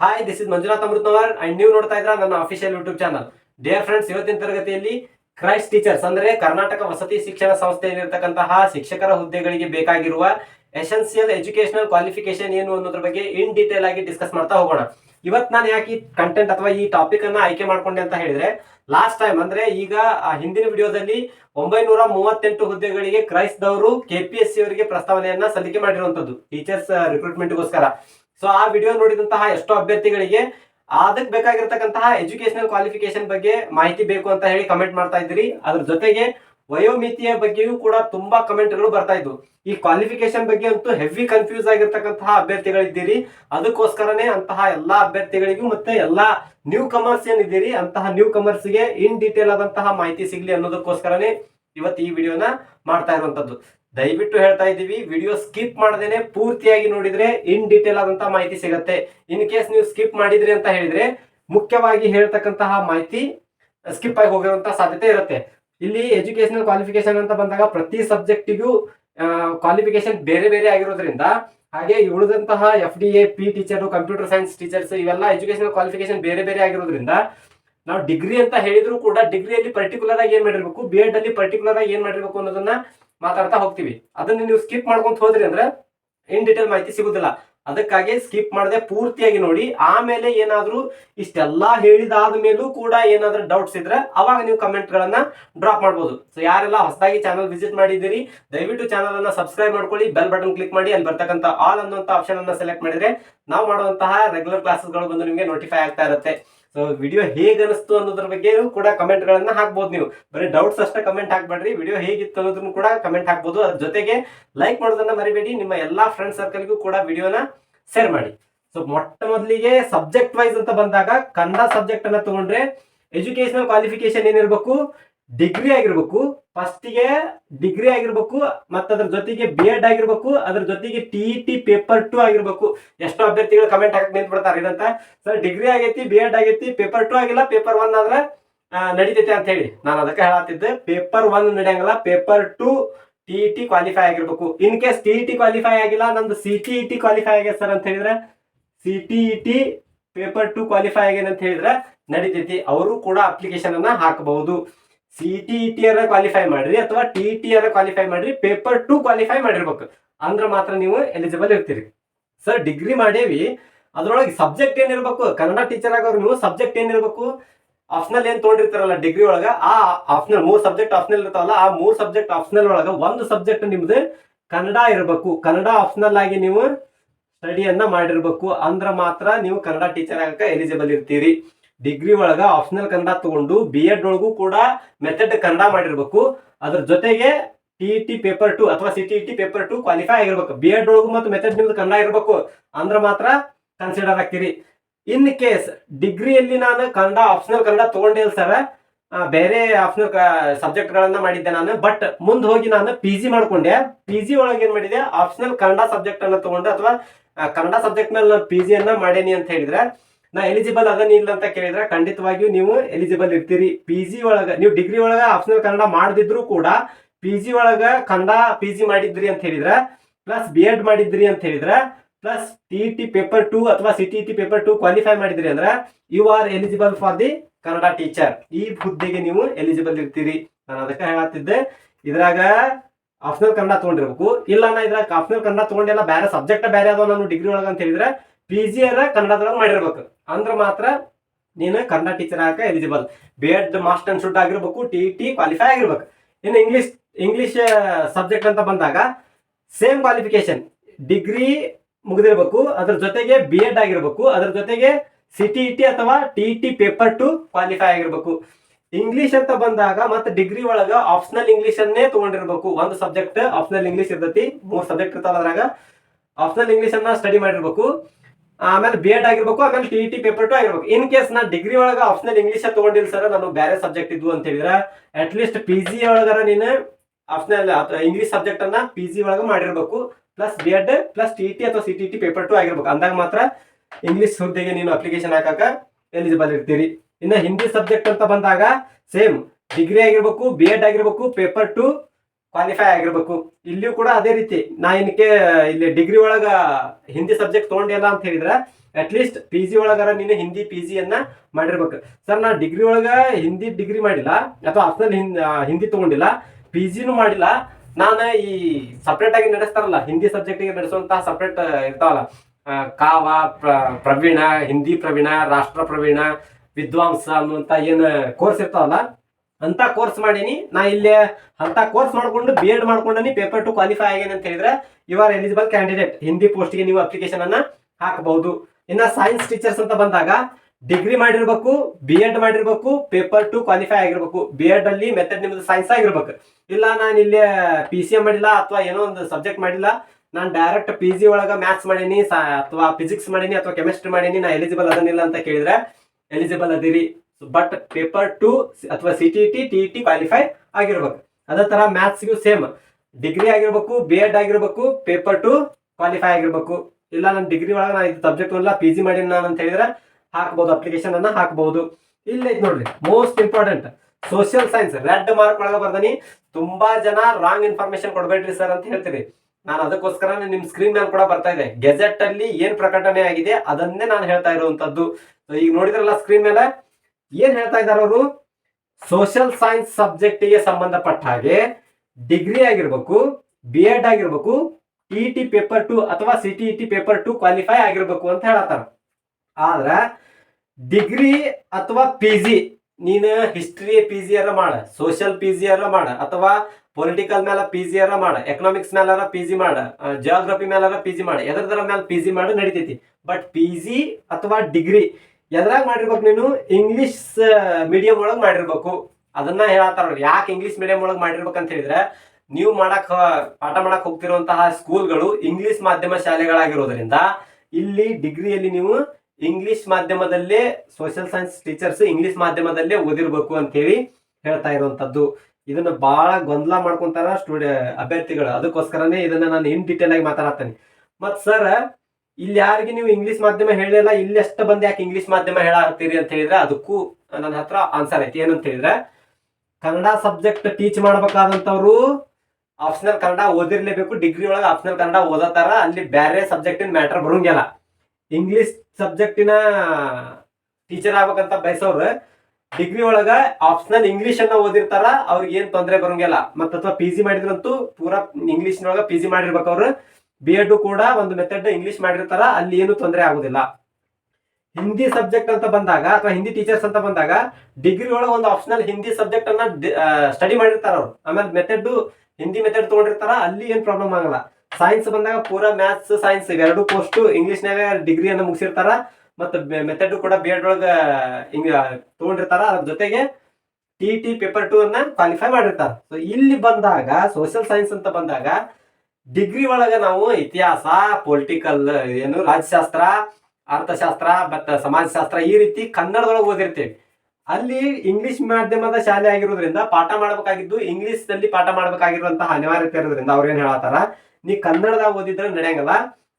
Hi this is Manjunath Amruthanavar and ನೀವು ನೋಡ್ತಾ ಇದ್ರ ನನ್ನ official YouTube channel dear friends ಇವತ್ತಿನ ತರಗತಿಯಲ್ಲಿ ಕ್ರೈಸ್ಟ್ ಟೀಚರ್ಸ್ ಅಂದ್ರೆ ಕರ್ನಾಟಕ ವಸತಿ ಶಿಕ್ಷಣ ಸಂಸ್ಥೆಯಲ್ಲಿರ್ತಕ್ಕಂತಹ ಶಿಕ್ಷಕರ ಹುದ್ದೆಗಳಿಗೆ ಬೇಕಾಗಿರುವ ಎಸೆನ್ಸಿಯಲ್ ಎಜುಕೇಶನಲ್ ಕ್ವಾಲಿಫಿಕೇಶನ್ ಏನು ಅನ್ನೋದ್ರ ಬಗ್ಗೆ ಇನ್ ಡೀಟೇಲ್ ಆಗಿ ಡಿಸ್ಕಸ್ ಮಾಡ್ತಾ ಹೋಗೋಣ. ಇವತ್ ನಾನು ಯಾಕೆ ಈ ಕಂಟೆಂಟ್ ಅಥವಾ ಈ ಟಾಪಿಕ್ ಅನ್ನ ಆಯ್ಕೆ ಮಾಡ್ಕೊಂಡೆ ಅಂತ ಹೇಳಿದ್ರೆ ಲಾಸ್ಟ್ ಟೈಮ್ ಅಂದ್ರೆ ಈಗ ಹಿಂದಿನ ವಿಡಿಯೋದಲ್ಲಿ ಒಂಬೈನೂರ ಮೂವತ್ತೆಂಟು ಹುದ್ದೆಗಳಿಗೆ ಕ್ರೈಸ್ತದವರು ಕೆಪಿಎಸ್ಸಿ ಅವರಿಗೆ ಪ್ರಸ್ತಾವನೆಯನ್ನ ಸಲ್ಲಿಕೆ ಮಾಡಿರುವಂತದ್ದು ಟೀಚರ್ಸ್ ರಿಕ್ರೂಟ್ಮೆಂಟ್ಗೋಸ್ಕರ ಸೊ ಆ ವಿಡಿಯೋ ನೋಡಿದಂತಹ ಎಷ್ಟೋ ಅಭ್ಯರ್ಥಿಗಳಿಗೆ ಅದಕ್ಕೆ ಬೇಕಾಗಿರ್ತಕ್ಕಂತಹ ಎಜುಕೇಶನಲ್ ಕ್ವಾಲಿಫಿಕೇಶನ್ ಬಗ್ಗೆ ಮಾಹಿತಿ ಬೇಕು ಅಂತ ಹೇಳಿ ಕಮೆಂಟ್ ಮಾಡ್ತಾ ಇದ್ರಿ ಅದ್ರ ಜೊತೆಗೆ ವಯೋಮಿತಿಯ ಬಗ್ಗೆಯೂ ಕೂಡ ತುಂಬಾ ಕಮೆಂಟ್ಗಳು ಬರ್ತಾ ಇದ್ವು. ಈ ಕ್ವಾಲಿಫಿಕೇಶನ್ ಬಗ್ಗೆ ಅಂತೂ ಹೆವಿ ಕನ್ಫ್ಯೂಸ್ ಆಗಿರ್ತಕ್ಕಂತಹ ಅಭ್ಯರ್ಥಿಗಳಿದ್ದೀರಿ. ಅದಕ್ಕೋಸ್ಕರನೇ ಅಂತಹ ಎಲ್ಲಾ ಅಭ್ಯರ್ಥಿಗಳಿಗೂ ಮತ್ತೆ ಎಲ್ಲಾ ನ್ಯೂ ಕಮರ್ಸ್ ಏನಿದ್ದೀರಿ, ಅಂತಹ ನ್ಯೂ ಕಮರ್ಸ್ಗೆ ಇನ್ ಡೀಟೇಲ್ ಆದಂತಹ ಮಾಹಿತಿ ಸಿಗ್ಲಿ ಅನ್ನೋದಕ್ಕೋಸ್ಕರನೇ ಇವತ್ತು ಈ ವಿಡಿಯೋನ ಮಾಡ್ತಾ ಇರುವಂತದ್ದು. ದಯವಿಟ್ಟು ಹೇಳ್ತಾ ಇದ್ದೀವಿ. ವಿಡಿಯೋ ಸ್ಕಿಪ್ ಮಾಡದೇನೆ ಪೂರ್ತಿಯಾಗಿ ನೋಡಿದ್ರೆ ಇನ್ ಡೀಟೇಲ್ ಆದಂತಹ ಮಾಹಿತಿ ಸಿಗತ್ತೆ. ಇನ್ ಕೇಸ್ ನೀವು ಸ್ಕಿಪ್ ಮಾಡಿದ್ರಿ ಅಂತ ಹೇಳಿದ್ರೆ ಮುಖ್ಯವಾಗಿ ಹೇಳ್ತಕ್ಕಂತಹ ಮಾಹಿತಿ ಸ್ಕಿಪ್ ಆಗಿ ಹೋಗಿರುವಂತಹ ಸಾಧ್ಯತೆ ಇರುತ್ತೆ. ಇಲ್ಲಿ ಎಜುಕೇಶನಲ್ ಕ್ವಾಲಿಫಿಕೇಶನ್ ಅಂತ ಬಂದಾಗ ಪ್ರತಿ ಸಬ್ಜೆಕ್ಟಿಗೂ ಕ್ವಾಲಿಫಿಕೇಶನ್ ಬೇರೆ ಬೇರೆ ಆಗಿರೋದ್ರಿಂದ ಹಾಗೆ ಉಳಿದಂತಹ F D A P teacher computer science teachers ಇವೆಲ್ಲ ಎಜುಕೇಶನಲ್ ಕ್ವಾಲಿಫಿಕೇಶನ್ ಬೇರೆ ಬೇರೆ ಆಗಿರೋದ್ರಿಂದ ನಾವು ಡಿಗ್ರಿ ಅಂತ ಹೇಳಿದ್ರು ಕೂಡ ಡಿಗ್ರಿಯಲ್ಲಿ ಪರ್ಟಿಕ್ಯುಲರ್ ಆಗಿ ಏನ್ ಮಾಡಿರ್ಬೇಕು? ಬಿ ಎಡ್ ಅಲ್ಲಿ ಪರ್ಟಿಕ್ಯುಲರ್ ಆಗಿ ಏನ್ ಮಾಡಿರ್ಬೇಕು ಅನ್ನೋದನ್ನ ಮಾತಾಡ್ತಾ ಹೋಗ್ತೀವಿ. ಅದನ್ನ ನೀವು ಸ್ಕಿಪ್ ಮಾಡ್ಕೊಂತ ಹೋದ್ರಿ ಅಂದ್ರೆ ಇನ್ ಡೀಟೇಲ್ ಮಾಹಿತಿ ಸಿಗುದಿಲ್ಲ. ಅದಕ್ಕಾಗಿ ಸ್ಕಿಪ್ ಮಾಡದೆ ಪೂರ್ತಿಯಾಗಿ ನೋಡಿ. ಆಮೇಲೆ ಏನಾದ್ರೂ ಇಷ್ಟೆಲ್ಲಾ ಹೇಳಿದಾದ ಮೇಲೂ ಕೂಡ ಏನಾದ್ರೂ ಡೌಟ್ಸ್ ಇದ್ರೆ ಅವಾಗ ನೀವು ಕಮೆಂಟ್ ಗಳನ್ನ ಡ್ರಾಪ್ ಮಾಡಬಹುದು ಸೊ ಯಾರೆಲ್ಲ ಹೊಸದಾಗಿ ಚಾನಲ್ ವಿಸಿಟ್ ಮಾಡಿದ್ದೀರಿ, ದಯವಿಟ್ಟು ಚಾನಲ್ ಅನ್ನ ಸಬ್ಸ್ಕ್ರೈಬ್ ಮಾಡ್ಕೊಳ್ಳಿ ಬೆಲ್ ಬಟನ್ ಕ್ಲಿಕ್ ಮಾಡಿ, ಅಲ್ಲಿ ಬರ್ತಕ್ಕಂಥ ಆಲ್ ಅನ್ನುವಂತ ಆಪ್ಷನ್ ಅನ್ನ ಸೆಲೆಕ್ಟ್ ಮಾಡಿದ್ರೆ ನಾವು ಮಾಡುವಂತಹ ರೆಗ್ಯುಲರ್ ಕ್ಲಾಸಸ್ಗಳು ಬಂದು ನಿಮಗೆ ನೋಟಿಫೈ ಆಗ್ತಾ ಇರುತ್ತೆ. ಸೊ ವಿಡಿಯೋ ಹೇಗ್ ಅನಿಸ್ತು ಅನ್ನೋದ್ರ ಬಗ್ಗೆ ಕೂಡ ಕಮೆಂಟ್ ಗಳನ್ನ ಹಾಕ್ಬೋದು ನೀವು. ಬರೀ ಡೌಟ್ಸ್ ಅಷ್ಟೇ ಕಮೆಂಟ್ ಹಾಕ್ಬೇಡ್ರಿ. ವಿಡಿಯೋ ಹೇಗಿತ್ತು ಅನ್ನೋದನ್ನು ಕೂಡ ಕಮೆಂಟ್ ಹಾಕ್ಬೋದು. ಅದ್ರ ಜೊತೆಗೆ ಲೈಕ್ ಮಾಡೋದನ್ನ ಮರಿಬೇಡಿ. ನಿಮ್ಮ ಎಲ್ಲಾ ಫ್ರೆಂಡ್ ಸರ್ಕಲ್ಗೂ ಕೂಡ ವಿಡಿಯೋನ ಶೇರ್ ಮಾಡಿ. ಸೊ ಮೊಟ್ಟ ಮೊದಲಿಗೆ ಸಬ್ಜೆಕ್ಟ್ ವೈಸ್ ಅಂತ ಬಂದಾಗ ಕನ್ನಡ ಸಬ್ಜೆಕ್ಟ್ ಅನ್ನ ತಗೊಂಡ್ರೆ ಎಜುಕೇಶನಲ್ ಕ್ವಾಲಿಫಿಕೇಶನ್ ಏನಿರ್ಬೇಕು? ಡಿಗ್ರಿ ಆಗಿರ್ಬೇಕು ಫಸ್ಟಿಗೆ ಡಿಗ್ರಿ ಆಗಿರ್ಬೇಕು, ಮತ್ತು ಅದ್ರ ಜೊತೆಗೆ ಬಿ ಎಡ್ ಆಗಿರ್ಬೇಕು, ಅದ್ರ ಜೊತೆಗೆ ಟಿ ಪೇಪರ್ ಟು ಆಗಿರ್ಬೇಕು. ಎಷ್ಟೋ ಅಭ್ಯರ್ಥಿಗಳು ಕಮೆಂಟ್ ಹಾಕಕ್ ನಿಂತ್ ಬಿಡ್ತಾರೆ ಇದಂತ. ಸರ್ ಡಿಗ್ರಿ ಆಗೈತಿ ಬಿ ಎಡ್ ಆಗೈತಿ ಪೇಪರ್ ಟು ಆಗಿಲ್ಲ ಪೇಪರ್ ಒನ್ ಆದ್ರೆ ನಡೀತೈತೆ ಅಂತ ಹೇಳಿ. ನಾನು ಅದಕ್ಕೆ ಹೇಳತ್ತಿದ್ದೆ paper one ನಡೆಯಂಗಿಲ್ಲ paper two T T qualify ಆಗಿರ್ಬೇಕು. ಇನ್ ಕೇಸ್ ಟಿ ಕ್ವಾಲಿಫೈ ಆಗಿಲ್ಲ, ನಂದು ಸಿ ಟಿ ಟಿ ಕ್ವಾಲಿಫೈ ಆಗ್ಯದ ಸರ್ ಅಂತ ಹೇಳಿದ್ರೆ C T paper two qualify ಆಗ್ಯಾನ ಅಂತ ಹೇಳಿದ್ರೆ, ನಡೀತೈತಿ. ಅವರು ಕೂಡ ಅಪ್ಲಿಕೇಶನ್ ಅನ್ನ ಹಾಕಬಹುದು. ಸಿ ಟಿ ಟಿ ಅರ ಕ್ವಾಲಿಫೈ ಮಾಡ್ರಿ ಅಥವಾ ಟಿ ಟಿ ಅರ ಕ್ವಾಲಿಫೈ ಮಾಡ್ರಿ ಪೇಪರ್ ಟು ಕ್ವಾಲಿಫೈ ಮಾಡಿರ್ಬೇಕು. ಅಂದ್ರೆ ಮಾತ್ರ ನೀವು ಎಲಿಜಿಬಲ್ ಇರ್ತೀರಿ. ಸರ್ ಡಿಗ್ರಿ ಮಾಡೇವಿ. ಅದ್ರೊಳಗೆ ಸಬ್ಜೆಕ್ಟ್ ಏನಿರ್ಬೇಕು? ಕನ್ನಡ ಟೀಚರ್ ಆಗೋರು ನೀವು ಸಬ್ಜೆಕ್ಟ್ ಏನಿರ್ಬೇಕು? ಆಪ್ಷನಲ್ ಏನ್ ತೊಗೊಂಡಿರ್ತಾರಲ್ಲ ಡಿಗ್ರಿ ಒಳಗ, ಆ ಆಪ್ಷನಲ್ ಮೂರ್ ಸಬ್ಜೆಕ್ಟ್ ಆಪ್ಷನಲ್ ಇರ್ತಾವಲ್ಲ, ಆ ಮೂರ್ ಸಬ್ಜೆಕ್ಟ್ ಆಪ್ಷನಲ್ ಒಳಗ ಒಂದು ಸಬ್ಜೆಕ್ಟ್ ನಿಮ್ದು ಕನ್ನಡ ಇರಬೇಕು. ಕನ್ನಡ ಆಪ್ಷನಲ್ ಆಗಿ ನೀವು ಸ್ಟಡಿಯನ್ನ ಮಾಡಿರ್ಬೇಕು. ಅಂದ್ರ ಮಾತ್ರ ನೀವು ಕನ್ನಡ ಟೀಚರ್ ಆಗಕ್ಕೆ ಎಲಿಜಿಬಲ್ ಇರ್ತೀರಿ. ಡಿಗ್ರಿ ಒಳಗ ಆಪ್ಷನಲ್ ಕನ್ನಡ ತಗೊಂಡು ಬಿ ಎಡ್ ಒಳಗೂ ಕೂಡ ಮೆಥಡ್ ಕನ್ನಡ ಮಾಡಿರ್ಬೇಕು. ಅದ್ರ ಜೊತೆಗೆ ಟಿ ಟಿ ಪೇಪರ್ ಟು ಅಥವಾ C T T paper two qualify ಆಗಿರ್ಬೇಕು. ಬಿ ಎಡ್ ಒಳಗೂ ಮತ್ತು ಮೆಥಡ್ ನಿಮ್ದು ಕನ್ನಡ ಇರಬೇಕು ಅಂದ್ರೆ ಮಾತ್ರ ಕನ್ಸಿಡರ್ ಆಗ್ತೀರಿ. ಇನ್ ಕೇಸ್ ಡಿಗ್ರಿಯಲ್ಲಿ ನಾನು ಕನ್ನಡ ಆಪ್ಷನಲ್ ಕನ್ನಡ ತಗೊಂಡಿಲ್ಲ ಸರ್ ಬೇರೆ ಆಪ್ಷನಲ್ ಸಬ್ಜೆಕ್ಟ್ ಗಳನ್ನ ಮಾಡಿದ್ದೆ ನಾನು. ಬಟ್ ಮುಂದೆ ಹೋಗಿ ನಾನು ಪಿ ಜಿ ಮಾಡ್ಕೊಂಡೆ. ಪಿ ಜಿ ಒಳಗೆ ಏನು ಮಾಡಿದೆ? ಆಪ್ಷನಲ್ ಕನ್ನಡ ಸಬ್ಜೆಕ್ಟ್ ಅನ್ನ ತಗೊಂಡೆ ಅಥವಾ ಕನ್ನಡ ಸಬ್ಜೆಕ್ಟ್ ಮೇಲೆ ನಾನು ಪಿ ಜಿಯನ್ನು ಮಾಡೇನಿ ಅಂತ ಹೇಳಿದ್ರೆ ನಾ ಎಲಿಜಿಬಲ್ ಅದನ್ನ ಇಲ್ಲ ಅಂತ ಕೇಳಿದ್ರೆ ಖಂಡಿತವಾಗಿಯೂ ನೀವು ಎಲಿಜಿಬಲ್ ಇರ್ತೀರಿ. ಪಿ ಜಿ ಒಳಗ, ನೀವು ಡಿಗ್ರಿ ಒಳಗ ಆಪ್ಷನಲ್ ಕನ್ನಡ ಮಾಡದಿದ್ರು ಕೂಡ ಪಿ ಜಿ ಒಳಗ ಕನ್ನಡ ಪಿ ಜಿ ಮಾಡಿದ್ರಿ ಅಂತ ಹೇಳಿದ್ರೆ ಪ್ಲಸ್ ಬಿ ಎಡ್ ಮಾಡಿದ್ರಿ ಅಂತ ಹೇಳಿದ್ರೆ plus T T paper two ಅಥವಾ C T T paper two qualify ಮಾಡಿದ್ರಿ ಅಂದ್ರೆ you are eligible for the Kannada teacher ಈ ಹುದ್ದೆಗೆ ನೀವು ಎಲಿಜಿಬಲ್ ಇರ್ತೀರಿ. ನಾನು ಅದಕ್ಕೆ ಹೇಳತ್ತಿದ್ದೆ. ಇದ್ರಾಗ ಆಪ್ಷನಲ್ ಕನ್ನಡ ತಗೊಂಡಿರ್ಬೇಕು. ಇಲ್ಲ ನಾ ಇದ್ರಾಗ ಆಪ್ಷನಲ್ ಕನ್ನಡ ತಗೊಂಡಿಲ್ಲ ಬೇರೆ ಸಬ್ಜೆಕ್ಟ್ ಬೇರೆ ಅದಾವ ನಾನು ಡಿಗ್ರಿ ಒಳಗ ಅಂತ ಹೇಳಿದ್ರೆ ಪಿ ಜಿ ಅರ ಕನ್ನಡದೊಳಗೆ ಮಾಡಿರ್ಬೇಕು. ಅಂದ್ರೆ ಮಾತ್ರ ನೀನು ಕನ್ನಡ ಟೀಚರ್ ಆಗ eligible B Ed master should ಆಗಿರ್ಬೇಕು ಟಿ ಟಿ ಕ್ವಾಲಿಫೈ ಆಗಿರ್ಬೇಕು. ಇನ್ನು ಇಂಗ್ಲಿಷ್ ಇಂಗ್ಲಿಷ್ ಸಬ್ಜೆಕ್ಟ್ ಅಂತ ಬಂದಾಗ ಸೇಮ್ ಕ್ವಾಲಿಫಿಕೇಶನ್ ಡಿಗ್ರಿ ಮುಗಿದಿರ್ಬೇಕು, ಅದ್ರ ಜೊತೆಗೆ ಬಿ ಎಡ್ ಆಗಿರ್ಬೇಕು, ಅದ್ರ ಜೊತೆಗೆ ಸಿ ಟಿ ಟಿ ಅಥವಾ T T paper two qualify ಆಗಿರ್ಬೇಕು. ಇಂಗ್ಲಿಷ್ ಅಂತ ಬಂದಾಗ ಮತ್ತೆ ಡಿಗ್ರಿ ಒಳಗ ಆಪ್ಷನಲ್ ಇಂಗ್ಲಿಷ್ ಅನ್ನೇ ತಗೊಂಡಿರ್ಬೇಕು. ಒಂದು ಸಬ್ಜೆಕ್ಟ್ ಆಪ್ಷನಲ್ ಇಂಗ್ಲಿಷ್ ಇರ್ತೈತಿ, ಮೂರ್ ಸಬ್ಜೆಕ್ಟ್ ಇರ್ತಾವ ಅದ್ರಾಗ. ಆಪ್ಷನಲ್ ಇಂಗ್ಲಿಷ್ ಅನ್ನ ಸ್ಟಡಿ ಮಾಡಿರ್ಬೇಕು. ಆಮೇಲೆ ಬಿ ಎಡ್ ಆಗಿರ್ಬೇಕು, ಆಮೇಲೆ ಟಿ ಟಿ ಪೇಪರ್ ಟು ಆಗಿರ್ಬೇಕು. ಇನ್ ಕೇಸ್ ನಾ ಡಿಗ್ರಿ ಒಳಗ ಆಪ್ಷನಲ್ ಇಂಗ್ಲೀಷ್ ತಗೊಂಡಿಲ್ಲ ಸರ್ ನಾನು ಬೇರೆ ಸಬ್ಜೆಕ್ಟ್ ಇದ್ವು ಅಂತ ಹೇಳಿದ್ರೆ ಅಟ್ ಲೀಸ್ಟ್ ಪಿ ಜಿ ಒಳಗರ ನೀನು ಆಪ್ಷನಲ್ ಇಂಗ್ಲಿಷ್ ಸಬ್ಜೆಕ್ಟ್ ಅನ್ನ ಪಿ ಜಿ ಒಳಗ ಮಾಡಿರ್ಬೇಕು. Plus B Ed plus T T ಅಥವಾ C T T paper two ಆಗಿರ್ಬೇಕು. ಅಂದಾಗ ಮಾತ್ರ ಇಂಗ್ಲೀಷ್ ಹುದ್ದೆಗೆ ನೀನು ಅಪ್ಲಿಕೇಶನ್ ಹಾಕಕ ಎಲಿಜಿಬಲ್ ಇರ್ತೀರಿ. ಇನ್ನು ಹಿಂದಿ ಸಬ್ಜೆಕ್ಟ್ ಅಂತ ಬಂದಾಗ ಸೇಮ್ ಡಿಗ್ರಿ ಆಗಿರ್ಬೇಕು ಬಿ ಎಡ್ ಆಗಿರ್ಬೇಕು ಪೇಪರ್ ಟು ಕ್ವಾಲಿಫೈ ಆಗಿರ್ಬೇಕು. ಇಲ್ಲಿಯೂ ಕೂಡ ಅದೇ ರೀತಿ ನಾ ಏನಕ್ಕೆ ಇಲ್ಲಿ ಡಿಗ್ರಿ ಒಳಗ ಹಿಂದಿ ಸಬ್ಜೆಕ್ಟ್ ತಗೊಂಡಿಲ್ಲ ಅಂತ ಹೇಳಿದ್ರೆ ಅಟ್ ಲೀಸ್ಟ್ ಪಿ ಜಿ ಒಳಗಾರ ನೀನು ಹಿಂದಿ ಪಿ ಜಿಯನ್ನ ಮಾಡಿರ್ಬೇಕು. ಸರ್ ನಾ ಡಿಗ್ರಿ ಒಳಗ ಹಿಂದಿ ಡಿಗ್ರಿ ಮಾಡಿಲ್ಲ, ಅಥವಾ ಆಪ್ಷನಲ್ ಹಿಂದಿ ತಗೊಂಡಿಲ್ಲ ಪಿ ಜಿನೂ ಮಾಡಿಲ್ಲ. ನಾನು ಈ ಸಪ್ರೇಟ್ ಆಗಿ ನಡೆಸ್ತಾರಲ್ಲ, ಹಿಂದಿ ಸಬ್ಜೆಕ್ಟಿಗೆ ನಡೆಸುವಂತಹ ಸಪ್ರೇಟ್ ಇರ್ತಾವಲ್ಲ ಕಾವ ಪ್ರವೀಣ, ಹಿಂದಿ ಪ್ರವೀಣ, ರಾಷ್ಟ್ರ ಪ್ರವೀಣ, ವಿದ್ವಾಂಸ ಅನ್ನುವಂತ ಏನು ಕೋರ್ಸ್ ಇರ್ತಾವಲ್ಲ ಅಂತ ಕೋರ್ಸ್ ಮಾಡೀನಿ. ನಾ ಇಲ್ಲೇ ಅಂತ ಕೋರ್ಸ್ ಮಾಡ್ಕೊಂಡು ಬಿ ಎಡ್ ಮಾಡ್ಕೊಂಡನಿ ಪೇಪರ್ ಟು ಕ್ವಾಲಿಫೈ ಆಗೇನಿ ಅಂತ ಹೇಳಿದ್ರೆ you are eligible candidate Hindi ಪೋಸ್ಟ್ಗೆ ನೀವು ಅಪ್ಲಿಕೇಶನ್ ಅನ್ನ ಹಾಕಬಹುದು ಇನ್ನ ಸೈನ್ಸ್ ಟೀಚರ್ಸ್ ಅಂತ ಬಂದಾಗ ಡಿಗ್ರಿ ಮಾಡಿರ್ಬೇಕು ಬಿ ಎಡ್ ಮಾಡಿರ್ಬೇಕು ಪೇಪರ್ ಟು ಕ್ವಾಲಿಫೈ ಆಗಿರ್ಬೇಕು. ಬಿ ಎಡ್ ಅಲ್ಲಿ ಮೆಥಡ್ ನಿಮ್ದು ಸೈನ್ಸ್ ಆಗಿರ್ಬೇಕು. ಇಲ್ಲ ನಾನು ಇಲ್ಲಿ ಪಿ ಸಿ ಎ ಮಾಡಿಲ್ಲ ಅಥವಾ ಏನೋ ಒಂದು ಸಬ್ಜೆಕ್ಟ್ ಮಾಡಿಲ್ಲ, ನಾನು ಡೈರೆಕ್ಟ್ ಪಿ ಜಿ ಒಳಗ ಮ್ಯಾಥ್ಸ್ ಮಾಡೀನಿ ಅಥವಾ ಫಿಸಿಕ್ಸ್ ಮಾಡೀನಿ, ಅಥವಾ ಕೆಮಿಸ್ಟ್ರಿ ಮಾಡೀನಿ, ನಾ ಎಲಿಜಿಬಲ್ ಅದನ್ನಿಲ್ಲ ಅಂತ ಕೇಳಿದ್ರೆ ಎಲಿಜಿಬಲ್ ಅದಿರಿ. ಬಟ್ ಪೇಪರ್ ಟು ಅಥವಾ C T T T T qualify ಆಗಿರ್ಬೇಕು. ಅದೇ ತರ ಮ್ಯಾಥ್ಸ್ಗೂ ಸೇಮ್ ಡಿಗ್ರಿ ಆಗಿರ್ಬೇಕು ಬಿ ಎಡ್ ಆಗಿರ್ಬೇಕು ಪೇಪರ್ ಟು ಕ್ವಾಲಿಫೈ ಆಗಿರ್ಬೇಕು. ಇಲ್ಲ ನನ್ನ ಡಿಗ್ರಿ ಒಳಗೆ ನಾನು ಇದು ಸಬ್ಜೆಕ್ಟ್ ಇಲ್ಲ ಪಿ ಜಿ ಮಾಡೀನಿ ನಾನು ಅಂತ ಹೇಳಿದ್ರೆ ಹಾಕ್ಬೋದು ಅಪ್ಲಿಕೇಶನ್ ಅನ್ನ ಹಾಕ್ಬಹುದು ಇಲ್ಲ ಇದು ನೋಡ್ರಿ most important social science red mark ಒಳಗೆ ಬರ್ದನಿ. ತುಂಬಾ ಜನ ರಾಂಗ್ ಇನ್ಫಾರ್ಮೇಶನ್ ಕೊಡ್ಬೇಡ್ರಿ ಸರ್ ಅಂತ ಹೇಳ್ತೀರಿ ನಾನು ಅದಕ್ಕೋಸ್ಕರ ನಿಮ್ ಸ್ಕ್ರೀನ್ ಮೇಲೆ ಕೂಡ ಬರ್ತಾ ಇದೆ. ಗೆಜೆಟ್ ಅಲ್ಲಿ ಏನ್ ಪ್ರಕಟಣೆ ಆಗಿದೆ ಅದನ್ನೇ ನಾನು ಹೇಳ್ತಾ ಇರುವಂತದ್ದು. ಈಗ ನೋಡಿದ್ರಲ್ಲ ಸ್ಕ್ರೀನ್ ಮೇಲೆ ಏನ್ ಹೇಳ್ತಾ ಇದ್ದಾರೆ ಅವರು? ಸೋಷಿಯಲ್ ಸೈನ್ಸ್ ಸಬ್ಜೆಕ್ಟ್ಗೆ ಸಂಬಂಧಪಟ್ಟ ಹಾಗೆ ಡಿಗ್ರಿ ಆಗಿರ್ಬೇಕು ಬಿ ಎಡ್ ಆಗಿರ್ಬೇಕು ಟಿ ಟಿ ಪೇಪರ್ ಟು ಅಥವಾ C T T paper two qualify ಆಗಿರ್ಬೇಕು ಅಂತ ಹೇಳತ್ತಾರ. ಆದ್ರ ಡಿಗ್ರಿ ಅಥವಾ ಪಿ ಜಿ ನೀನು ಹಿಸ್ಟ್ರಿ ಪಿ ಜಿ ಅರ ಮಾಡ ಸೋಷಿಯಲ್ ಪಿ ಜಿ ಅರ ಮಾಡ, ಅಥವಾ ಪೊಲಿಟಿಕಲ್ ಮೇಲೆ ಪಿ ಜಿ ಅರ ಮಾಡ ಎಕನಾಮಿಕ್ಸ್ ಮೇಲೆ ಪಿ ಜಿ ಮಾಡ ಜಿಯೋಗ್ರಫಿ ಮೇಲೆ ಪಿ ಜಿ ಮಾಡ, ಎದ್ರದರ ಮೇಲೆ ಪಿ ಜಿ ಮಾಡಿ ನಡಿತೈತಿ. ಬಟ್ ಪಿ ಜಿ ಅಥವಾ ಡಿಗ್ರಿ ಎದ್ರಾಗ ಮಾಡಿರ್ಬೇಕು ನೀನು? ಇಂಗ್ಲಿಷ್ ಮೀಡಿಯಂ ಒಳಗೆ ಮಾಡಿರ್ಬೇಕು. ಅದನ್ನ ಹೇಳತ್ತಾರ ಯಾಕೆ ಇಂಗ್ಲಿಷ್ ಮೀಡಿಯಂ ಒಳಗೆ ಅಂತ ಹೇಳಿದ್ರೆ, ನೀವು ಮಾಡಕ್, ಪಾಠ ಮಾಡಕ್ ಹೋಗ್ತಿರುವಂತಹ ಸ್ಕೂಲ್ಗಳು ಇಂಗ್ಲಿಷ್ ಮಾಧ್ಯಮ ಶಾಲೆಗಳಾಗಿರೋದ್ರಿಂದ, ಇಲ್ಲಿ ಡಿಗ್ರಿಯಲ್ಲಿ ನೀವು ಇಂಗ್ಲಿಷ್ ಮಾಧ್ಯಮದಲ್ಲೇ ಸೋಷಿಯಲ್ ಸೈನ್ಸ್ ಟೀಚರ್ಸ್ ಇಂಗ್ಲಿಷ್ ಮಾಧ್ಯಮದಲ್ಲೇ ಓದಿರ್ಬೇಕು ಅಂತ ಹೇಳಿ ಹೇಳ್ತಾ ಇರುವಂತದ್ದು ಇದನ್ನ ಬಹಳ ಗೊಂದಲ ಮಾಡ್ಕೊಂತಾರ ಸ್ಟೂಡೆ, ಅಭ್ಯರ್ಥಿಗಳು. ಅದಕ್ಕೋಸ್ಕರನೇ ಇದನ್ನ ನಾನು ಇನ್ ಡೀಟೇಲ್ ಆಗಿ ಮಾತಾಡತ್ತೇನೆ. ಮತ್ ಸರ್ ಇಲ್ಲಿ ಯಾರಿಗೆ ನೀವು ಇಂಗ್ಲಿಷ್ ಮಾಧ್ಯಮ ಹೇಳಿಲ್ಲ ಇಲ್ಲಿ ಎಷ್ಟು ಬಂದು ಯಾಕೆ ಇಂಗ್ಲಿಷ್ ಮಾಧ್ಯಮ ಹೇಳತ್ತೀರಿ ಅಂತ ಹೇಳಿದ್ರೆ ಅದಕ್ಕೂ ನನ್ನ ಹತ್ರ ಆನ್ಸರ್ ಐತಿ. ಏನಂತ ಹೇಳಿದ್ರೆ, ಕನ್ನಡ ಸಬ್ಜೆಕ್ಟ್ ಟೀಚ್ ಮಾಡ್ಬೇಕಾದಂಥವ್ರು ಆಪ್ಷನಲ್ ಕನ್ನಡ ಓದಿರ್ಲೇಬೇಕು ಡಿಗ್ರಿ ಒಳಗೆ ಆಪ್ಷನಲ್ ಕನ್ನಡ ಓದತ್ತಾರ ಅಲ್ಲಿ ಬೇರೆ ಸಬ್ಜೆಕ್ಟಿನ ಮ್ಯಾಟರ್ ಬರೋಂಗಿಲ್ಲ. ಇಂಗ್ಲಿಷ್ ಸಬ್ಜೆಕ್ಟಿನ ಟೀಚರ್ ಆಗ್ಬೇಕಂತ ಬಯಸೋರು ಡಿಗ್ರಿ ಒಳಗ ಆಪ್ಷನಲ್ ಇಂಗ್ಲಿಷ್ ಅನ್ನ ಓದಿರ್ತಾರ, ಅವ್ರಿಗೆ ಏನ್ ತೊಂದರೆ ಬರೋಂಗಿಲ್ಲ. ಮತ್ತ ಅಥವಾ ಪಿ ಜಿ ಮಾಡಿದ್ರಂತೂ ಪೂರಾ ಇಂಗ್ಲಿಷ್ ಪಿ ಜಿ ಮಾಡಿರ್ಬೇಕು ಅವ್ರು ಬಿ ಎಡ್ ಕೂಡ ಒಂದು ಮೆಥಡ್ ಇಂಗ್ಲಿಷ್ ಮಾಡಿರ್ತಾರ, ಅಲ್ಲಿ ಏನು ತೊಂದರೆ ಆಗುದಿಲ್ಲ. ಹಿಂದಿ ಸಬ್ಜೆಕ್ಟ್ ಅಂತ ಬಂದಾಗ ಅಥವಾ ಹಿಂದಿ ಟೀಚರ್ಸ್ ಅಂತ ಬಂದಾಗ ಡಿಗ್ರಿ ಒಳಗೆ ಒಂದು ಆಪ್ಷನಲ್ ಹಿಂದಿ ಸಬ್ಜೆಕ್ಟ್ ಅನ್ನ ಸ್ಟಡಿ ಮಾಡಿರ್ತಾರ ಅವ್ರು. ಆಮೇಲೆ ಮೆಥಡ್ ಹಿಂದಿ ಮೆಥಡ್ ತಗೊಂಡಿರ್ತಾರ, ಅಲ್ಲಿ ಏನ್ ಪ್ರಾಬ್ಲಮ್ ಆಗಲ್ಲ. ಸೈನ್ಸ್ ಬಂದಾಗ ಪೂರಾ ಮ್ಯಾಥ್ಸ್ ಸೈನ್ಸ್ ಇವೆರಡು ಪೋಸ್ಟ್ ಇಂಗ್ಲಿಷ್ನಾಗ ಡಿಗ್ರಿಯನ್ನು ಮುಗಿಸಿರ್ತಾರ, ಮತ್ತು ಮೆಥಡ್ ಕೂಡ ಬಿ ಎಡ್ ಒಳಗ, ಹಿಂಗ ತಗೊಂಡಿರ್ತಾರ, ಅದ್ರ ಜೊತೆಗೆ ಟಿ ಟಿ ಪೇಪರ್ ಟೂ ಅನ್ನ ಕ್ವಾಲಿಫೈ ಮಾಡಿರ್ತಾರ. ಸೊ ಇಲ್ಲಿ ಬಂದಾಗ ಸೋಷಿಯಲ್ ಸೈನ್ಸ್ ಅಂತ ಬಂದಾಗ ಡಿಗ್ರಿ ಒಳಗೆ ನಾವು ಇತಿಹಾಸ ಪೊಲಿಟಿಕಲ್ ಏನು ರಾಜ್ಯಶಾಸ್ತ್ರ, ಅರ್ಥಶಾಸ್ತ್ರ, ಮತ್ತು ಸಮಾಜಶಾಸ್ತ್ರ ಈ ರೀತಿ ಕನ್ನಡದೊಳಗೆ ಓದಿರ್ತೀವಿ. ಅಲ್ಲಿ ಇಂಗ್ಲಿಷ್ ಮಾಧ್ಯಮದ ಶಾಲೆ ಆಗಿರೋದ್ರಿಂದ ಪಾಠ ಮಾಡಬೇಕಾಗಿದ್ದು ಇಂಗ್ಲಿಷ್ನಲ್ಲಿ ಪಾಠ ಮಾಡಬೇಕಾಗಿರುವಂತಹ ಅನಿವಾರ್ಯತೆ ಇರೋದ್ರಿಂದ ಅವ್ರು ಏನ್ ಹೇಳತ್ತಾರ, ನೀ ಕನ್ನಡದಾಗ ಓದಿದ್ರೆ ನಡೆಯಂಗಲ್ಲ.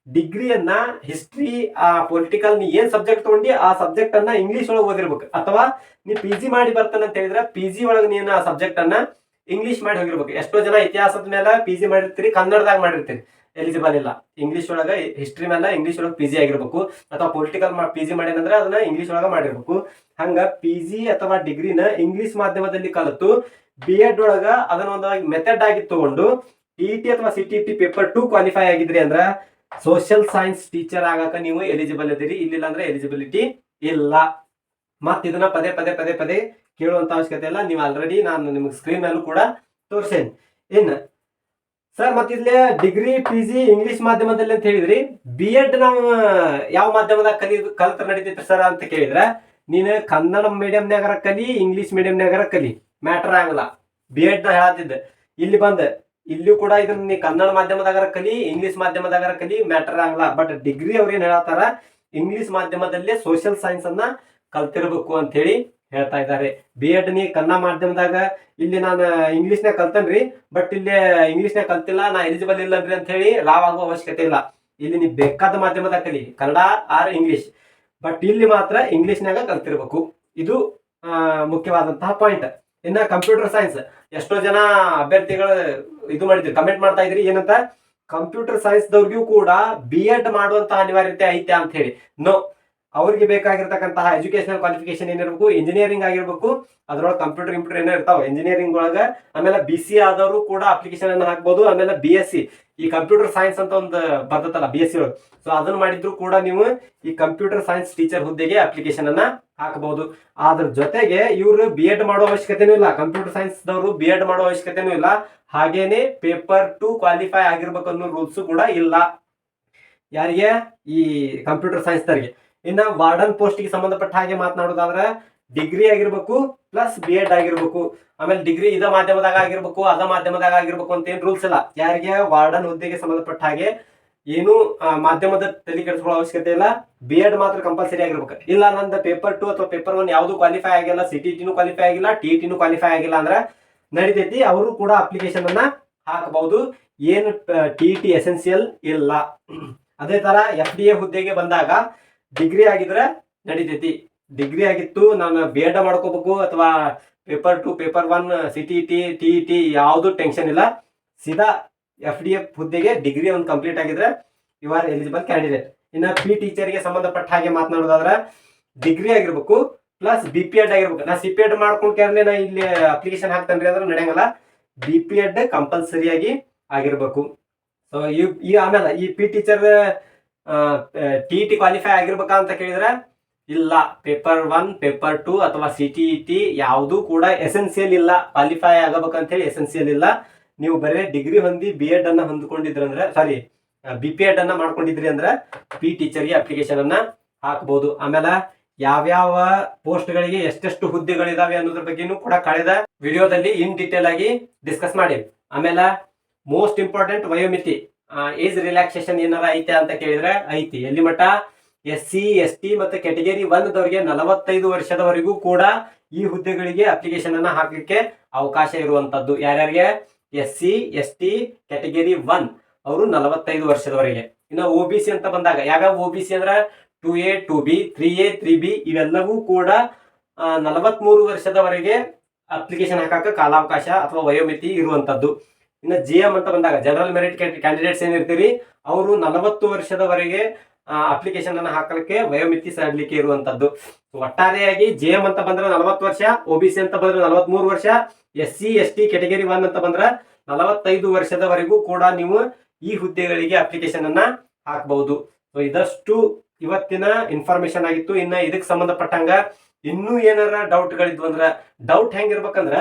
ಡಿಗ್ರಿಯನ್ನ ಹಿಸ್ಟ್ರಿ ಆ ಪೊಲಿಟಿಕಲ್ ನೀ ಏನ್ ಸಬ್ಜೆಕ್ಟ್ ತಗೊಂಡಿ ಆ ಸಬ್ಜೆಕ್ಟ್ ಅನ್ನ ಇಂಗ್ಲಿಷ್ ಒಳಗೆ ಓದಿರ್ಬೇಕು. ಅಥವಾ ನೀ ಪಿ ಜಿ ಮಾಡಿ ಬರ್ತಾನಂತ ಹೇಳಿದ್ರೆ ಪಿ ಜಿ ಒಳಗೆ ನೀನು ಆ ಸಬ್ಜೆಕ್ಟ್ ಅನ್ನ ಇಂಗ್ಲಿಷ್ ಮಾಡಿ ಹೋಗಿರ್ಬೇಕು. ಎಷ್ಟೋ ಜನ ಇತಿಹಾಸದ ಮೇಲೆ ಪಿ ಜಿ ಮಾಡಿರ್ತೀರಿ, ಕನ್ನಡದಾಗ ಮಾಡಿರ್ತೀರಿ. ಎಲಿಜಿಬಲ್ ಇಲ್ಲ. ಇಂಗ್ಲಿಷ್ ಒಳಗ ಹಿಸ್ಟ್ರಿ ಮೇಲೆ ಇಂಗ್ಲಿಷ್ ಒಳಗೆ ಪಿ ಜಿ ಆಗಿರ್ಬೇಕು. ಅಥವಾ ಪೊಲಿಟಿಕಲ್ ಪಿ ಜಿ ಮಾಡೇನಂದ್ರೆ ಅದನ್ನ ಇಂಗ್ಲಿಷ್ ಒಳಗ ಮಾಡಿರ್ಬೇಕು. ಹಂಗ ಪಿ ಜಿ ಅಥವಾ ಡಿಗ್ರಿನ ಇಂಗ್ಲಿಷ್ ಮಾಧ್ಯಮದಲ್ಲಿ ಕಲಿತು ಬಿ ಎಡ್ ಒಳಗ ಅದನ್ನ ಒಂದು ಮೆಥಡ್ ಆಗಿ ತಗೊಂಡು ಟಿ ಟಿ ಅಥವಾ C T paper two qualify ಆಗಿದ್ರಿ ಅಂದ್ರ ಸೋಷಿಯಲ್ ಸೈನ್ಸ್ ಟೀಚರ್ ಆಗಾಕ ನೀವು ಎಲಿಜಿಬಲ್ ಇದ್ದೀರಿ ಇಲ್ಲಿಲ್ಲ ಅಂದ್ರೆ ಎಲಿಜಿಬಿಲಿಟಿ ಇಲ್ಲ. ಮತ್ ಇದನ್ನ ಪದೇ ಪದೇ ಪದೇ ಪದೇ ಕೇಳುವಂತ ಅವಶ್ಯಕತೆ ಇಲ್ಲ. ನೀವು ಆಲ್ರೆಡಿ ನಾನು ನಿಮ್ಗೆ ಸ್ಕ್ರೀನ್ ಅಲ್ಲೂ ಕೂಡ ತೋರಿಸೇನೆ. ಇನ್ನು ಸರ್ ಮತ್ತೆ ಇಲ್ಲೇ ಡಿಗ್ರಿ ಪಿ ಜಿ ಇಂಗ್ಲಿಷ್ ಮಾಧ್ಯಮದಲ್ಲಿ ಅಂತ ಹೇಳಿದ್ರಿ. ಬಿ ಎಡ್ ನಾವು ಯಾವ ಮಾಧ್ಯಮದಾಗ ಕಲಿ ಕಲ್ತ ನಡೀತೈತ್ರಿ ಸರ್ ಅಂತ ಕೇಳಿದ್ರೆ. ನೀನು ಕನ್ನಡ ಮೀಡಿಯಂನಾಗರ ಕಲಿ ಇಂಗ್ಲಿಷ್ ಮೀಡಿಯಂನಾಗರ ಕಲಿ. ಮ್ಯಾಟರ್ ಆಗಲ್ಲ. ಬಿ ಎಡ್ ಹೇಳತ್ತಿದ್ದೆ ಇಲ್ಲಿ ಬಂದ ಇಲ್ಲೂ ಕೂಡ ಇದನ್ನ ನೀ ಕನ್ನಡ ಮಾಧ್ಯಮದಾಗರ ಕಲಿ ಇಂಗ್ಲಿಷ್ ಮಾಧ್ಯಮದಾಗರ ಕಲಿ ಮ್ಯಾಟರ್ ಆಗಲ್ಲ. ಬಟ್ ಡಿಗ್ರಿ ಅವ್ರು ಏನ್ ಹೇಳತ್ತಾರ ಇಂಗ್ಲಿಷ್ ಮಾಧ್ಯಮದಲ್ಲೇ ಸೋಷಿಯಲ್ ಸೈನ್ಸ್ ಅನ್ನ ಕಲ್ತಿರ್ಬೇಕು ಅಂತ ಹೇಳಿ ಹೇಳ್ತಾ ಇದ್ದಾರೆ. ಬಿ ಎಡ್ ನೀ ಕನ್ನಡ ಮಾಧ್ಯಮದಾಗ ಇಲ್ಲಿ ನಾನು ಇಂಗ್ಲೀಷ್ನಾಗ ಕಲ್ತನ್ರಿ ಬಟ್ ಇಲ್ಲಿ ಇಂಗ್ಲೀಷ್ನಾಗ ಕಲ್ತಿಲ್ಲ, ನಾ ಎಲಿಜಿಬಲ್ ಇಲ್ಲನ್ರಿ ಅಂತ ಹೇಳಿ ಲಾವ್ ಆಗುವ ಅವಶ್ಯಕತೆ ಇಲ್ಲ. ಇಲ್ಲಿ ನೀವು ಬೇಕಾದ ಮಾಧ್ಯಮದಾಗ ಕಲಿ, ಕನ್ನಡ ಆರ್ ಇಂಗ್ಲಿಷ್ ಬಟ್ ಇಲ್ಲಿ ಮಾತ್ರ ಇಂಗ್ಲಿಷ್ನಾಗ ಕಲ್ತಿರ್ಬೇಕು. ಇದು ಮುಖ್ಯವಾದಂತಹ ಪಾಯಿಂಟ್ ಇನ್ನ ಕಂಪ್ಯೂಟರ್ ಸೈನ್ಸ್ ಎಷ್ಟೋ ಜನ ಅಭ್ಯರ್ಥಿಗಳು ಇದು ಮಾಡಿದ್ರು ಕಮೆಂಟ್ ಮಾಡ್ತಾ ಇದ್ರಿ, ಏನಂತ? ಕಂಪ್ಯೂಟರ್ ಸೈನ್ಸ್ ದವ್ರಿಗೂ ಕೂಡ ಬಿ ಎಡ್ ಮಾಡುವಂತಹ ಅನಿವಾರ್ಯತೆ ಐತೆ ಅಂತ ಹೇಳಿ. ನೋ ಅವ್ರಿಗೆ ಬೇಕಾಗಿರ್ತಕ್ಕಂತಹ ಎಜುಕೇಶನಲ್ ಕ್ವಾಲಿಫಿಕೇಶನ್ ಏನಿರಬೇಕು ಇಂಜಿನಿಯರಿಂಗ್ ಆಗಿರ್ಬೇಕು, ಅದರೊಳಗೆ ಕಂಪ್ಯೂಟರ್ ಇಂಪ್ಯೂಟರ್ ಏನೋ ಇರ್ತಾವ ಇಂಜಿನಿಯರಿಂಗ್ ಒಳಗ ಆಮೇಲೆ ಬಿ ಸಿ ಆದವರು ಕೂಡ ಅಪ್ಲಿಕೇಶನ್ ಅನ್ನು ಹಾಕ್ಬೋದು, ಆಮೇಲೆ ಬಿ ಎಸ್ ಸಿ ಈ ಕಂಪ್ಯೂಟರ್ ಸೈನ್ಸ್ ಅಂತ ಒಂದು ಬರ್ತದಲ್ಲ ಬಿ ಎಸ್ ಸಿ ಸೊ ಅದನ್ನ ಮಾಡಿದ್ರು ಕೂಡ ನೀವು ಈ ಕಂಪ್ಯೂಟರ್ ಸೈನ್ಸ್ ಟೀಚರ್ ಹುದ್ದೆಗೆ ಅಪ್ಲಿಕೇಶನ್ ಅನ್ನ ಹಾಕಬಹುದು ಅದ್ರ ಜೊತೆಗೆ ಇವರು ಬಿ ಎಡ್ ಮಾಡೋ ಅವಶ್ಯಕತೆನೂ ಇಲ್ಲ ಕಂಪ್ಯೂಟರ್ ಸೈನ್ಸ್ ದವರು ಬಿ ಎಡ್ ಮಾಡೋ ಅವಶ್ಯಕತೆನೂ ಇಲ್ಲ. ಹಾಗೇನೆ ಪೇಪರ್ ಟು ಕ್ವಾಲಿಫೈ ಆಗಿರ್ಬೇಕು ಅನ್ನೋ ರೂಲ್ಸ್ ಕೂಡ ಇಲ್ಲ. ಯಾರಿಗೆ? ಈ ಕಂಪ್ಯೂಟರ್ ಸೈನ್ಸ್ ದವರಿಗೆ ಇನ್ನ ವಾರ್ಡನ್ ಪೋಸ್ಟ್ಗೆ ಸಂಬಂಧಪಟ್ಟ ಹಾಗೆ ಮಾತನಾಡೋದಾದ್ರೆ ಡಿಗ್ರಿ ಆಗಿರ್ಬೇಕು ಪ್ಲಸ್ ಬಿ ಎಡ್ ಆಗಿರ್ಬೇಕು. ಆಮೇಲೆ ಡಿಗ್ರಿ ಇದ ಮಾಧ್ಯಮದಾಗ ಆಗಿರ್ಬೇಕು, ಅದ ಮಾಧ್ಯಮದಾಗ ಆಗಿರ್ಬೇಕು ಅಂತ ಏನ್ ರೂಲ್ಸ್ ಇಲ್ಲ. ಯಾರಿಗೆ ವಾರ್ಡನ್ ಹುದ್ದೆಗೆ ಸಂಬಂಧಪಟ್ಟ ಹಾಗೆ ಏನು ಮಾಧ್ಯಮದ ತಲೆ ಕೆಡಿಸ್ಕೊಳ್ಳೋ ಅವಶ್ಯಕತೆ ಇಲ್ಲ. ಬಿ ಎಡ್ ಮಾತ್ರ ಕಂಪಲ್ಸರಿ ಆಗಿರ್ಬೇಕು. ಇಲ್ಲ ನಂದು ಪೇಪರ್ ಟು ಅಥವಾ ಪೇಪರ್ ಒನ್ ಯಾವುದು ಕ್ವಾಲಿಫೈ ಆಗಿಲ್ಲ ಸಿ ಟಿ ಟಿನೂ ಕ್ವಾಲಿಫೈ ಆಗಿಲ್ಲ ಟಿ ಟಿನೂ ಕ್ವಾಲಿಫೈ ಆಗಿಲ್ಲ ಅಂದ್ರೆ ನಡಿತೈತಿ. ಅವರು ಕೂಡ ಅಪ್ಲಿಕೇಶನ್ ಅನ್ನ ಹಾಕಬಹುದು ಏನು ಟಿ ಟಿ ಎಸೆನ್ಸಿಯಲ್ ಇಲ್ಲ. ಅದೇ ತರ ಎಫ್ ಡಿ ಎ ಹುದ್ದೆಗೆ ಬಂದಾಗ ಡಿಗ್ರಿ ಆಗಿದ್ರೆ ನಡಿತೈತಿ. ಡಿಗ್ರಿ ಆಗಿತ್ತು, ನಾನು ಬಿ ಎಡ್ ಮಾಡ್ಕೋಬೇಕು ಅಥವಾ paper two paper one C T T T T ಯಾವುದು ಟೆನ್ಷನ್ ಇಲ್ಲ. ಸೀದಾ ಎಫ್ ಡಿ ಎಫ್ ಹುದ್ದೆಗೆ ಡಿಗ್ರಿ ಒಂದು ಕಂಪ್ಲೀಟ್ ಆಗಿದ್ರೆ ಯು ಆರ್ ಎಲಿಜಿಬಲ್ ಕ್ಯಾಂಡಿಡೇಟ್ ಇನ್ನು ಪಿ ಟೀಚರ್ಗೆ ಸಂಬಂಧಪಟ್ಟ ಹಾಗೆ ಮಾತನಾಡೋದಾದ್ರೆ ಡಿಗ್ರಿ ಆಗಿರ್ಬೇಕು ಪ್ಲಸ್ ಬಿ ಪಿ ಎಡ್ ಆಗಿರ್ಬೇಕು. ನಾ ಸಿ ಪಿ ಎಡ್ ಮಾಡ್ಕೊಂಡು ನಾ ಇಲ್ಲಿ ಅಪ್ಲಿಕೇಶನ್ ಹಾಕ್ತೇನೆ ಅಂದ್ರೆ ನಡೆಯಂಗಲ್ಲ. ಬಿ ಪಿ ಎಡ್ ಕಂಪಲ್ಸರಿಯಾಗಿ ಆಗಿರ್ಬೇಕು. ಸೊ ಈ ಆಮೇಲೆ ಈ P teacher T T qualify ಆಗಿರ್ಬೇಕಾ ಅಂತ ಕೇಳಿದ್ರೆ, ಇಲ್ಲ. ಪೇಪರ್ ಒನ್ ಪೇಪರ್ ಟು ಅಥವಾ ಸಿ ಟಿ ಟಿ ಯಾವುದೂ ಕೂಡ ಎಸೆನ್ಸಿಯಲ್ ಇಲ್ಲ. ಕ್ವಾಲಿಫೈ ಆಗಬೇಕಂತ ಹೇಳಿ ಎಸೆನ್ಸಿಯಲ್ ಇಲ್ಲ. ನೀವು ಬರೀ ಡಿಗ್ರಿ ಹೊಂದಿ ಬಿ ಎಡ್ ಅನ್ನ ಹೊಂದ್ಕೊಂಡಿದ್ರಿ ಅಂದ್ರೆ ಸಾರಿ ಬಿ ಪಿ ಎಡ್ ಅನ್ನ ಮಾಡ್ಕೊಂಡಿದ್ರಿ ಅಂದ್ರೆ ಪಿ ಟೀಚರ್ಗೆ ಅಪ್ಲಿಕೇಶನ್ ಅನ್ನ ಹಾಕಬಹುದು ಆಮೇಲೆ ಯಾವ್ಯಾವ ಪೋಸ್ಟ್ಗಳಿಗೆ ಎಷ್ಟೆಷ್ಟು ಹುದ್ದೆಗಳಿದಾವೆ ಅನ್ನೋದ್ರ ಬಗ್ಗೆನೂ ಕೂಡ ಕಳೆದ ವಿಡಿಯೋದಲ್ಲಿ ಇನ್ ಡೀಟೇಲ್ ಆಗಿ ಡಿಸ್ಕಸ್ ಮಾಡಿ. ಆಮೇಲೆ ಮೋಸ್ಟ್ ಇಂಪಾರ್ಟೆಂಟ್ ವಯೋಮಿತಿ. ಏಜ್ ರಿಲ್ಯಾಕ್ಸೇಷನ್ ಏನಾರ ಐತೆ ಅಂತ ಕೇಳಿದ್ರೆ ಐತಿ. ಎಲ್ಲಿ ಮಟ್ಟ ಎಸ್ ಸಿ, ಎಸ್ ಟಿ ಮತ್ತು ಕೆಟಗರಿ ಒಂದವರಿಗೆ ನಲವತ್ತೈದು ವರ್ಷದವರೆಗೂ ಕೂಡ ಈ ಹುದ್ದೆಗಳಿಗೆ ಅಪ್ಲಿಕೇಶನ್ ಅನ್ನ ಹಾಕಲಿಕ್ಕೆ ಅವಕಾಶ ಇರುವಂತದ್ದು. ಯಾರ್ಯಾರಿಗೆ? S C, S T category one ಅವರು ನಲವತ್ತೈದು ವರ್ಷದವರೆಗೆ. ಇನ್ನು ಒ ಬಿ ಸಿ ಅಂತ ಬಂದಾಗ, ಯಾವ್ಯಾವ ಒ ಬಿ ಸಿ ಅಂದ್ರೆ? Two A two B three A three B ಇವೆಲ್ಲವೂ ಕೂಡ ನಲವತ್ಮೂರು ವರ್ಷದವರೆಗೆ ಅಪ್ಲಿಕೇಶನ್ ಹಾಕಕ್ಕೆ ಕಾಲಾವಕಾಶ ಅಥವಾ ವಯೋಮಿತಿ ಇರುವಂತದ್ದು. ಇನ್ನು ಜಿ ಎಂ ಅಂತ ಬಂದಾಗ ಜನರಲ್ ಮೆರಿಟ್ ಕ್ಯಾಂಡಿಡೇಟ್ಸ್ ಏನಿರ್ತೀರಿ, ಅವರು ನಲವತ್ತು ವರ್ಷದವರೆಗೆ ಅಪ್ಲಿಕೇಶನ್ ಅನ್ನು ಹಾಕಲಿಕ್ಕೆ ವಯೋಮಿತಿ ಸಡಲಿಕ್ಕೆ ಇರುವಂತದ್ದು. ಒಟ್ಟಾರೆಯಾಗಿ ಜೆ ಎಂ ಅಂತ ಬಂದ್ರೆ ನಲವತ್ತು ವರ್ಷ ಒ ಬಿ ಸಿ ಅಂತ ಬಂದ್ರೆ ನಲವತ್ಮೂರು ವರ್ಷ S C S T category one ಅಂತ ಬಂದ್ರೆ ನಲವತ್ತೈದು ವರ್ಷದವರೆಗೂ ಕೂಡ ನೀವು ಈ ಹುದ್ದೆಗಳಿಗೆ ಅಪ್ಲಿಕೇಶನ್ ಅನ್ನ ಹಾಕಬಹುದು ಸೊ ಇದಷ್ಟು ಇವತ್ತಿನ ಇನ್ಫಾರ್ಮೇಶನ್ ಆಗಿತ್ತು. ಇನ್ನ ಇದಕ್ಕೆ ಸಂಬಂಧಪಟ್ಟಂಗ ಇನ್ನೂ ಏನಾರ ಡೌಟ್ಗಳಿದ್ವು ಅಂದ್ರ ಡೌಟ್ ಹೆಂಗಿರ್ಬೇಕಂದ್ರ,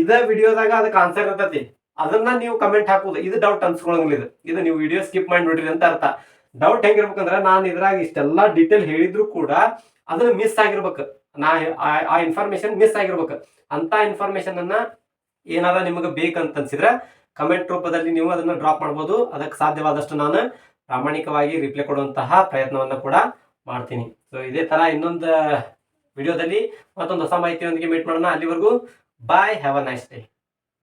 ಇದ ವಿಡಿಯೋದಾಗ ಅದಕ್ಕೆ ಆನ್ಸರ್ ಇರ್ತೈತಿ. ಅದನ್ನ ನೀವು ಕಮೆಂಟ್ ಹಾಕುದು ಇದು ಡೌಟ್ ಅನ್ಸ್ಕೊಳಂಗಿಲ್ಲ ಇದು. ನೀವು ವಿಡಿಯೋ ಸ್ಕಿಪ್ ಮಾಡಿ ನೋಡ್ರಿ ಅಂತ ಅರ್ಥ. ಡೌಟ್ ಹೆಂಗಿರ್ಬೇಕಂದ್ರೆ ನಾನು ಇದ್ರಾಗ ಇಷ್ಟೆಲ್ಲಾ ಡೀಟೇಲ್ ಹೇಳಿದ್ರು ಕೂಡ ಅದನ್ನ ಮಿಸ್ ಆಗಿರ್ಬೇಕು. ನಾ ಆ- ಆ ಇನ್ಫಾರ್ಮೇಶನ್ ಮಿಸ್ ಆಗಿರ್ಬೇಕು. ಅಂತ ಇನ್ಫಾರ್ಮೇಶನ್ ಅನ್ನ ಏನಾರ ನಿಮಗೆ ಬೇಕಂತ ಅನ್ಸಿದ್ರೆ ಕಮೆಂಟ್ ರೂಪದಲ್ಲಿ ನೀವು ಅದನ್ನ ಡ್ರಾಪ್ ಮಾಡ್ಬೋದು. ಅದಕ್ಕೆ ಸಾಧ್ಯವಾದಷ್ಟು ನಾನು ಪ್ರಾಮಾಣಿಕವಾಗಿ ರಿಪ್ಲೈ ಕೊಡುವಂತಹ ಪ್ರಯತ್ನವನ್ನ ಕೂಡ ಮಾಡ್ತೀನಿ. ಸೊ ಇದೇ ತರ ಇನ್ನೊಂದು ವಿಡಿಯೋದಲ್ಲಿ ಮತ್ತೊಂದು ಹೊಸ ಮಾಹಿತಿಯೊಂದಿಗೆ ಮೀಟ್ ಮಾಡೋಣ. ಅಲ್ಲಿವರೆಗೂ bye have a nice day